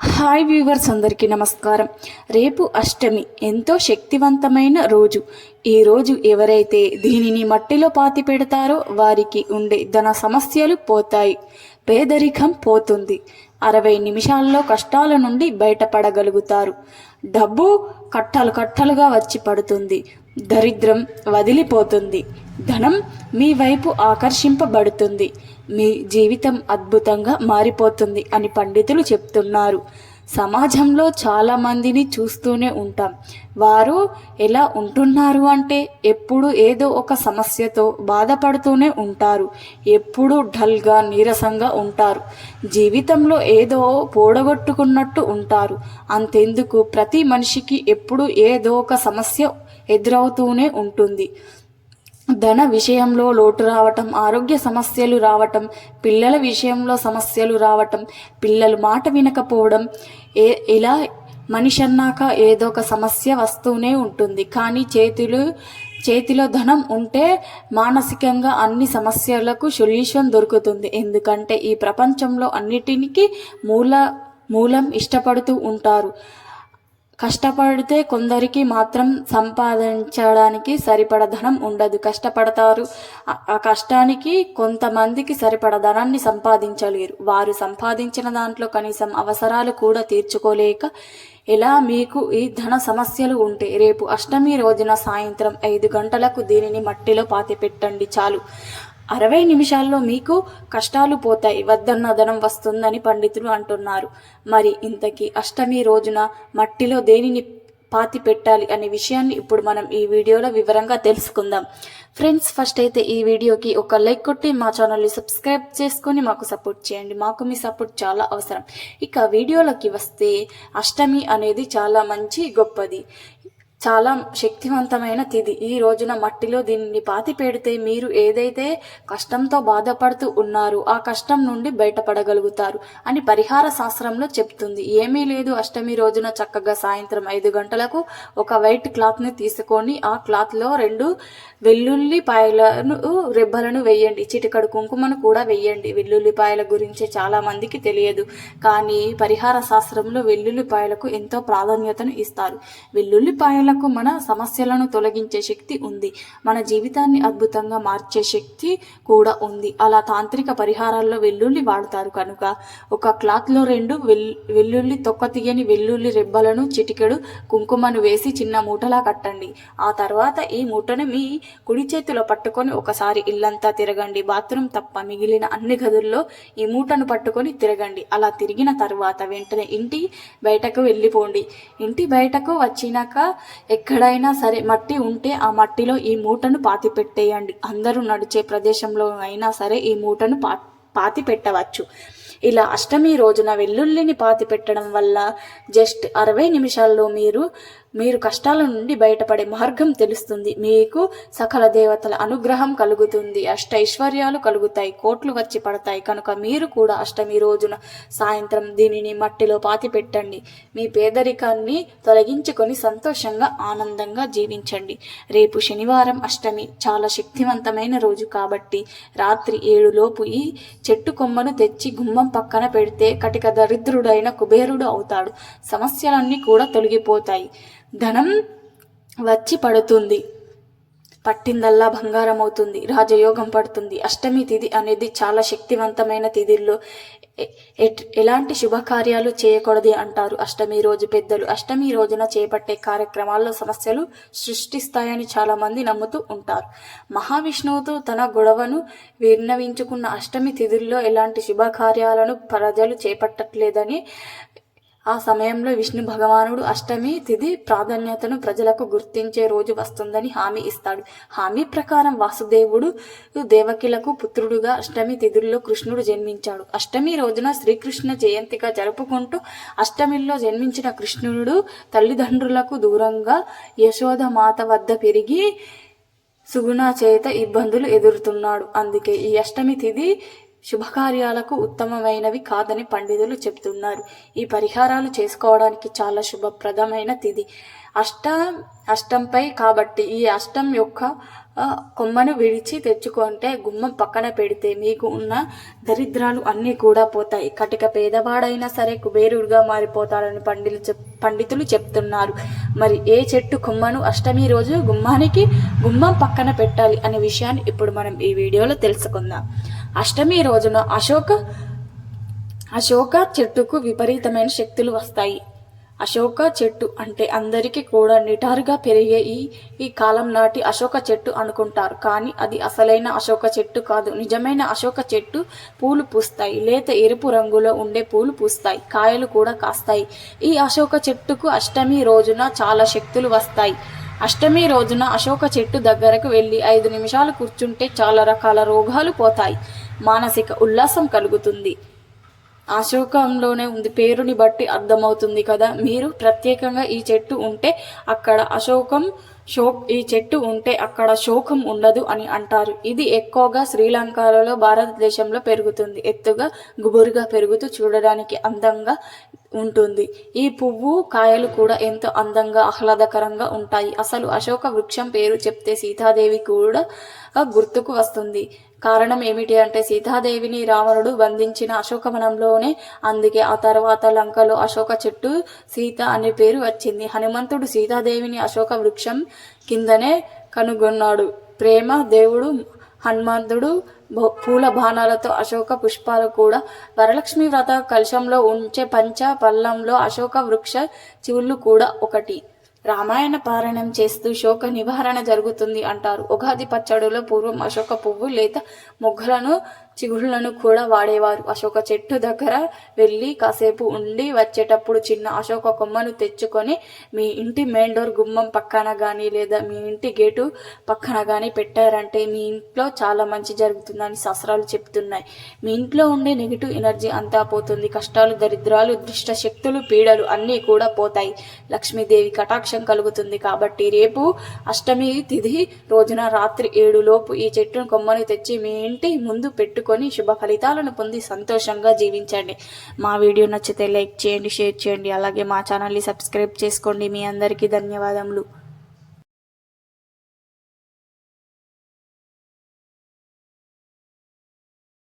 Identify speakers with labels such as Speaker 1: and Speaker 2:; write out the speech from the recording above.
Speaker 1: Hi viewers అందరికీ నమస్కారం. రేపు అష్టమి ఎంతో శక్తివంతమైన రోజు. ఈ రోజు ఎవరైతే దీనిని మట్టిలో పాతి పెడతారో వారికి ఉండే ధన సమస్యలు పోతాయి. పేదరికం పోతుంది. అరవై నిమిషాల్లో కష్టాల నుండి బయటపడగలుగుతారు. డబ్బు కట్టలు కట్టలుగా వచ్చి పడుతుంది. దరిద్రం వదిలిపోతుంది. ధనం మీ వైపు ఆకర్షింపబడుతుంది. మీ జీవితం అద్భుతంగా మారిపోతుంది అని పండితులు చెప్తున్నారు. సమాజంలో చాలామందిని చూస్తూనే ఉంటాం. వారు ఎలా ఉంటున్నారు అంటే ఎప్పుడు ఏదో ఒక సమస్యతో బాధపడుతూనే ఉంటారు. ఎప్పుడు డల్గా నీరసంగా ఉంటారు. జీవితంలో ఏదో పోడగొట్టుకున్నట్టు ఉంటారు. అంతెందుకు ప్రతి మనిషికి ఎప్పుడు ఏదో ఒక సమస్య ఎదురవుతూనే ఉంటుంది. ధన విషయంలో లోటు రావటం ఆరోగ్య సమస్యలు రావటం పిల్లల విషయంలో సమస్యలు రావటం పిల్లలు మాట వినకపోవడం ఏ ఇలా మనిషి అన్నాక ఏదో ఒక సమస్య వస్తూనే ఉంటుంది. కానీ చేతులు చేతిలో ధనం ఉంటే మానసికంగా అన్ని సమస్యలకు సొల్యూషన్ దొరుకుతుంది. ఎందుకంటే ఈ ప్రపంచంలో అన్నిటికీ మూల మూలం ఇష్టపడుతూ ఉంటారు. కష్టపడితే కొందరికి మాత్రం సంపాదించడానికి సరిపడ ధనం ఉండదు. కష్టపడతారు. ఆ- కష్టానికి కొంతమందికి సరిపడ ధనాన్ని సంపాదించలేరు. వారు సంపాదించిన దాంట్లో కనీసం అవసరాలు కూడా తీర్చుకోలేక ఎలా మీకు ఈ ధన సమస్యలు ఉంటే రేపు అష్టమి రోజున సాయంత్రం ఐదు గంటలకు దీనిని మట్టిలో పాతి పెట్టండి చాలు. అరవై నిమిషాల్లో మీకు కష్టాలు పోతాయి వద్దన్న ధనం వస్తుందని పండితులు అంటున్నారు. మరి ఇంతకీ అష్టమి రోజున మట్టిలో దేనిని పాతి పెట్టాలి అనే విషయాన్ని ఇప్పుడు మనం ఈ వీడియోలో వివరంగా తెలుసుకుందాం. ఫ్రెండ్స్ ఫస్ట్ అయితే ఈ వీడియోకి ఒక లైక్ కొట్టి మా ఛానల్ని సబ్స్క్రైబ్ చేసుకొని మాకు సపోర్ట్ చేయండి. మాకు మీ సపోర్ట్ చాలా అవసరం. ఇక వీడియోలోకి వస్తే అష్టమి అనేది చాలా మంచి గొప్పది. చాలా శక్తివంతమైన తిథి ఈ రోజున మట్టిలో దీనిని పాతి పెడితే మీరు ఏదైతే కష్టంతో బాధపడుతూ ఉన్నారో ఆ కష్టం నుండి బయటపడగలుగుతారు అని పరిహార శాస్త్రంలో చెప్తుంది. ఏమీ లేదు. అష్టమి రోజున చక్కగా సాయంత్రం ఐదు గంటలకు ఒక వైట్ క్లాత్ని తీసుకొని ఆ క్లాత్లో రెండు వెల్లుల్లిపాయలను రెబ్బలను వేయండి. చిటికడు కుంకుమను కూడా వేయండి. వెల్లుల్లిపాయల గురించి చాలా మందికి తెలియదు. కానీ పరిహార శాస్త్రంలో వెల్లుల్లిపాయలకు ఎంతో ప్రాధాన్యతను ఇస్తారు. వెల్లుల్లిపాయల మనకు మన సమస్యలను తొలగించే శక్తి ఉంది. మన జీవితాన్ని అద్భుతంగా మార్చే శక్తి కూడా ఉంది. అలా తాంత్రిక పరిహారాల్లో వెల్లుల్లి వాడతారు కనుక. ఒక క్లాత్లో రెండు వెల్ వెల్లుల్లి తొక్క తీయని వెల్లుల్లి రెబ్బలను చిటికెడు కుంకుమను వేసి చిన్న మూటలా కట్టండి. ఆ తర్వాత ఈ మూటను మీ కుడి చేతిలో పట్టుకొని ఒకసారి ఇల్లంతా తిరగండి. బాత్రూమ్ తప్ప మిగిలిన అన్ని గదుల్లో ఈ మూటను పట్టుకొని తిరగండి. అలా తిరిగిన తర్వాత వెంటనే ఇంటి బయటకు వెళ్ళిపోండి. ఇంటి బయటకు వచ్చినాక ఎక్కడైనా సరే మట్టి ఉంటే ఆ మట్టిలో ఈ మూటను పాతి పెట్టేయండి అందరూ నడిచే ప్రదేశంలో అయినా సరే ఈ మూటను పా పాతి పెట్టవచ్చు ఇలా అష్టమి రోజున వెల్లుల్లిని పాతి పెట్టడం వల్ల జస్ట్ అరవై నిమిషాల్లో మీరు మీరు కష్టాల నుండి బయటపడే మార్గం తెలుస్తుంది. మీకు సకల దేవతల అనుగ్రహం కలుగుతుంది. అష్ట ఐశ్వర్యాలు కలుగుతాయి. కోట్లు వచ్చి పడతాయి. కనుక మీరు కూడా అష్టమి రోజున సాయంత్రం దీనిని మట్టిలో పాతి పెట్టండి మీ పేదరికాన్ని తొలగించుకొని సంతోషంగా ఆనందంగా జీవించండి. రేపు శనివారం అష్టమి. చాలా శక్తివంతమైన రోజు కాబట్టి రాత్రి ఏడులోపు ఈ చెట్టు కొమ్మను తెచ్చి గుమ్మం పక్కన పెడితే కటిక దరిద్రుడైన కుబేరుడు అవుతాడు. సమస్యలన్నీ కూడా తొలగిపోతాయి. ధనం వచ్చి పడుతుంది. పట్టిందల్లా బంగారం అవుతుంది రాజయోగం పడుతుంది. అష్టమి తిథి అనేది చాలా శక్తివంతమైన తిథిల్లో ఎట్- ఎలాంటి శుభకార్యాలు చేయకూడదు అంటారు అష్టమి రోజు పెద్దలు. అష్టమి రోజున చేపట్టే కార్యక్రమాల్లో సమస్యలు సృష్టిస్తాయని చాలామంది నమ్ముతూ ఉంటారు. మహావిష్ణువుతో తన గొడవను విన్నవించుకున్న అష్టమి తిథుల్లో ఎలాంటి శుభకార్యాలను ప్రజలు చేపట్టట్లేదని ఆ సమయంలో విష్ణు భగవానుడు అష్టమి తిథి ప్రాధాన్యతను ప్రజలకు గుర్తించే రోజు వస్తుందని హామీ ఇస్తాడు. హామీ ప్రకారం వాసుదేవుడు దేవకిలకు పుత్రుడుగా అష్టమి తిథుల్లో కృష్ణుడు జన్మించాడు. అష్టమి రోజున శ్రీకృష్ణ జయంతిగా జరుపుకుంటూ అష్టమిలో జన్మించిన కృష్ణుడు తల్లిదండ్రులకు దూరంగా యశోద మాత వద్ద పెరిగి సుగుణ చేత ఇబ్బందులు ఎదురుతున్నాడు. అందుకే ఈ అష్టమి తిథి శుభకార్యాలకు ఉత్తమమైనవి కాదని పండితులు చెప్తున్నారు. ఈ పరిహారాలు చేసుకోవడానికి చాలా శుభప్రదమైన తిది. అష్ట అష్టంపై కాబట్టి ఈ అష్టం యొక్క కొమ్మను విడిచి తెచ్చుకుంటే గుమ్మం పక్కన పెడితే మీకు ఉన్న దరిద్రాలు అన్నీ కూడా పోతాయి. కటిక పేదవాడైనా సరే కుబేరుడుగా మారిపోతాడని పండితులు చెప్ పండితులు చెప్తున్నారు. మరి ఏ చెట్టు కొమ్మను అష్టమి రోజు గుమ్మానికి గుమ్మం పక్కన పెట్టాలి అనే విషయాన్ని ఇప్పుడు మనం ఈ వీడియోలో తెలుసుకుందాం. అష్టమి రోజున అశోక అశోక చెట్టుకు విపరీతమైన శక్తులు వస్తాయి. అశోక చెట్టు అంటే అందరికీ కూడా నిటారుగా పెరిగే ఈ ఈ కాలం నాటి అశోక చెట్టు అనుకుంటారు. కానీ అది అసలైన అశోక చెట్టు కాదు. నిజమైన అశోక చెట్టు పూలు పూస్తాయి. లేత ఎరుపు రంగులో ఉండే పూలు పూస్తాయి. కాయలు కూడా కాస్తాయి. ఈ అశోక చెట్టుకు అష్టమి రోజున చాలా శక్తులు వస్తాయి. అష్టమి రోజున అశోక చెట్టు దగ్గరకు వెళ్ళి ఐదు నిమిషాలు కూర్చుంటే చాలా రకాల రోగాలు పోతాయి. మానసిక ఉల్లాసం కలుగుతుంది. అశోకంలోనే ఉంది పేరుని బట్టి అర్థమవుతుంది కదా. మీరు ప్రత్యేకంగా ఈ చెట్టు ఉంటే అక్కడ అశోకం శో ఈ చెట్టు ఉంటే అక్కడ శోకం ఉండదు అని అంటారు. ఇది ఎక్కువగా శ్రీలంకలో భారతదేశంలో పెరుగుతుంది. ఎత్తుగా గుబురుగా పెరుగుతూ చూడడానికి అందంగా ఉంటుంది. ఈ పువ్వు కాయలు కూడా ఎంతో అందంగా ఆహ్లాదకరంగా ఉంటాయి. అసలు అశోక వృక్షం పేరు చెప్తే సీతాదేవి కూడా గుర్తుకు వస్తుంది. కారణం ఏమిటి అంటే సీతాదేవిని రావణుడు బంధించిన అశోకవనంలోనే అందుకే ఆ తర్వాత లంకలో అశోక చెట్టు సీత అనే పేరు వచ్చింది. హనుమంతుడు సీతాదేవిని అశోక వృక్షం కిందనే కనుగొన్నాడు. ప్రేమ దేవుడు హనుమంతుడు భో- పూల బాణాలతో అశోక పుష్పాలు కూడా. వరలక్ష్మి వ్రత కలశంలో ఉంచే పంచ పల్లంలో అశోక వృక్ష చివుళ్ళు కూడా ఒకటి. రామాయణ పారాయణం చేస్తూ శోక నివారణ జరుగుతుంది అంటారు. ఉగాది పచ్చడిలో పూర్వం అశోక పువ్వు లేదా మొగ్గలను చిగుళ్ళను కూడా వాడేవారు. అశోక చెట్టు దగ్గర వెళ్ళి కాసేపు ఉండి వచ్చేటప్పుడు చిన్న అశోక కొమ్మను తెచ్చుకొని మీ ఇంటి మెయిన్ డోర్ గుమ్మం పక్కన కానీ లేదా మీ ఇంటి గేటు పక్కన కానీ పెట్టారంటే మీ ఇంట్లో చాలా మంచి జరుగుతుందని శాస్త్రాలు చెప్తున్నాయి. మీ ఇంట్లో ఉండే నెగిటివ్ ఎనర్జీ అంతా పోతుంది. కష్టాలు దరిద్రాలు దుష్ట శక్తులు పీడలు అన్నీ కూడా పోతాయి. లక్ష్మీదేవి కటాక్షం కలుగుతుంది కాబట్టి రేపు అష్టమి తిథి రోజున రాత్రి ఏడు లోపు ఈ చెట్టును కొమ్మను తెచ్చి మీ ఇంటి ముందు పెట్టుకొని శుభ ఫలితాలను పొంది సంతోషంగా జీవించండి. మా వీడియో నచ్చితే లైక్ చేయండి షేర్ చేయండి. అలాగే మా ఛానల్ని సబ్స్క్రైబ్ చేసుకోండి. మీ అందరికీ ధన్యవాదములు.